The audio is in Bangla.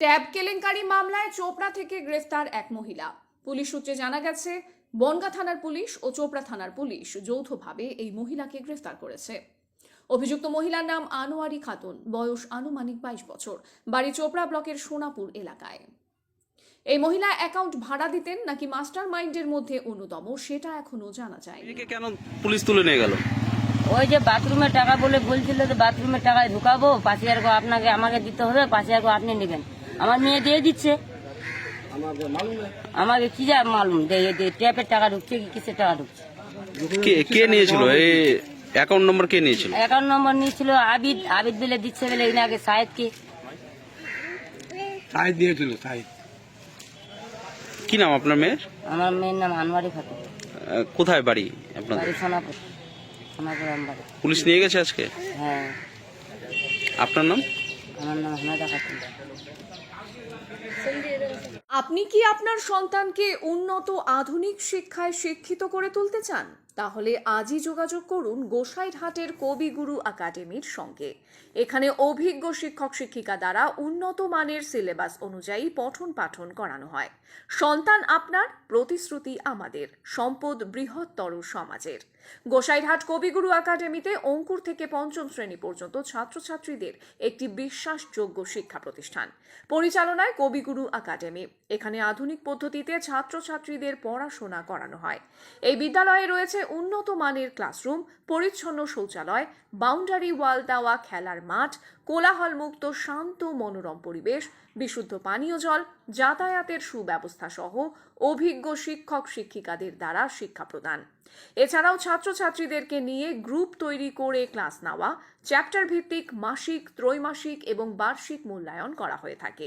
ট্যাব কেলেঙ্কারি মামলায় চোপড়া থেকে গ্রেফতার এক মহিলা। পুলিশ সূত্রে জানা গেছে বনগা থানার পুলিশ ও চোপড়া থানার পুলিশ যৌথভাবে এই মহিলাকে গ্রেফতার করেছে। অভিযুক্ত মহিলার নাম আনোয়ারি খাতুন বয়স আনুমানিক বাইশ বছর বাড়ি চোপড়া ব্লকের সোনাপুর এলাকায়। এই মহিলা অ্যাকাউন্ট ভাড়া দিতেন নাকি মাস্টার মাইন্ডের মধ্যে অন্যতম সেটা এখনও জানা যায়নি। একে কেন পুলিশ তুলে নিয়ে গেল? ওই যে বাথরুমের টাকা বলে বলছিল যে বাথরুমের টাকায় ঢুকাবো পাঁচ হাজার আপনাকে আমাকে দিতে হবে পাঁচ হাজার আপনি নেবেন। আমার মেয়ে দিয়ে দিচ্ছে। আমাকে কি যা মালুম ট্যাপের টাকা ঢুকছে কি কিসের টাকা ঢুকছে? কে কে নিয়েছিল? এই অ্যাকাউন্ট নম্বর কে নিয়েছিল? অ্যাকাউন্ট নম্বর নিয়েছিল আবিদ আবিদ বলে দিচ্ছে বলে এখানে আগে সাহেবকে সাইজ দিয়েছিল সাইজ কি নাম আপনার মেয়ের? আমার মেয়ের নাম আনোয়ারি খাতুন। কোথায় বাড়ি আপনাদের? বাড়ি সোনাপুর সোনাপুর আমবাড়ি। পুলিশ নিয়ে গেছে আজকে? হ্যাঁ। আপনার নাম? আমার নাম হামেদা খাতুন আপনি কি আপনার সন্তানকে উন্নত আধুনিক শিক্ষায় শিক্ষিত করে তুলতে চান? তাহলে আজই যোগাযোগ করুন গোসাইরহাটের কবিগুরু একাডেমির সঙ্গে। এখানে অভিজ্ঞ শিক্ষক শিক্ষিকা দ্বারা উন্নত মানের সিলেবাস অনুযায়ী পঠন পাঠন করানো হয়। সন্তান আপনার, প্রতিশ্রুতি আমাদের, সম্পদ বৃহত্তর সমাজের। গোসাইরহাট কবিগুরু একাডেমিতে অঙ্কুর থেকে পঞ্চম শ্রেণি পর্যন্ত ছাত্রছাত্রীদের একটি বিশ্বাসযোগ্য শিক্ষা প্রতিষ্ঠান। পরিচালনায় কবিগুরু একাডেমি। এখানে আধুনিক পদ্ধতিতে ছাত্রছাত্রীদের পড়াশোনা করানো হয়। এই বিদ্যালয়ে রয়েছে উন্নত মানের ক্লাসরুম, পরিচ্ছন্ন শৌচালয়, বাউন্ডারি ওয়াল দেওয়া খেলার মাঠ, কোলাহলমুক্ত শান্ত মনোরম পরিবেশ, বিশুদ্ধ পানীয় জল, যাতায়াতের সুব্যবস্থা সহ অভিজ্ঞ শিক্ষক শিক্ষিকাদের দ্বারা শিক্ষা প্রদান। এছাড়াও ছাত্রছাত্রীদেরকে নিয়ে গ্রুপ তৈরি করে ক্লাস নেওয়া চ্যাপ্টার ভিত্তিক মাসিক, ত্রৈমাসিক এবং বার্ষিক মূল্যায়ন করা হয়ে থাকে।